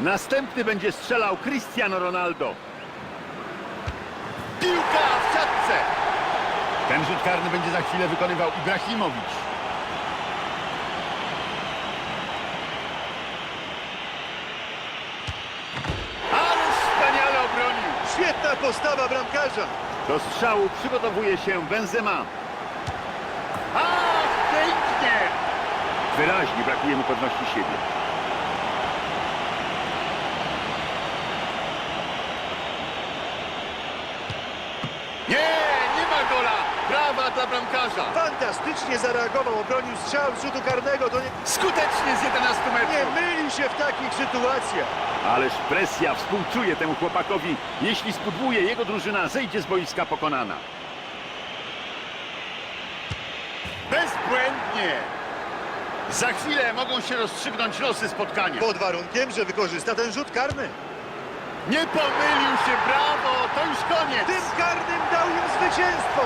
Następny będzie strzelał Cristiano Ronaldo. Piłka w siatce! Ten rzut karny będzie za chwilę wykonywał Ibrahimowicz. Ale wspaniale obronił! Świetna postawa bramkarza. Do strzału przygotowuje się Benzema. A, pięknie! Wyraźnie brakuje mu pewności siebie. Nie, nie ma gola! Brawa dla bramkarza! Fantastycznie zareagował, obronił strzał z rzutu karnego. To nie, Skutecznie z 11 nie metrów! myli się w takich sytuacjach. Ależ presja współczuje temu chłopakowi. Jeśli spudłuje, jego drużyna zejdzie z boiska pokonana. Bezbłędnie! Za chwilę mogą się rozstrzygnąć losy spotkania. Pod warunkiem, że wykorzysta ten rzut karny. Nie pomylił się, brawo! To już koniec! Tym karnym dał im zwycięstwo.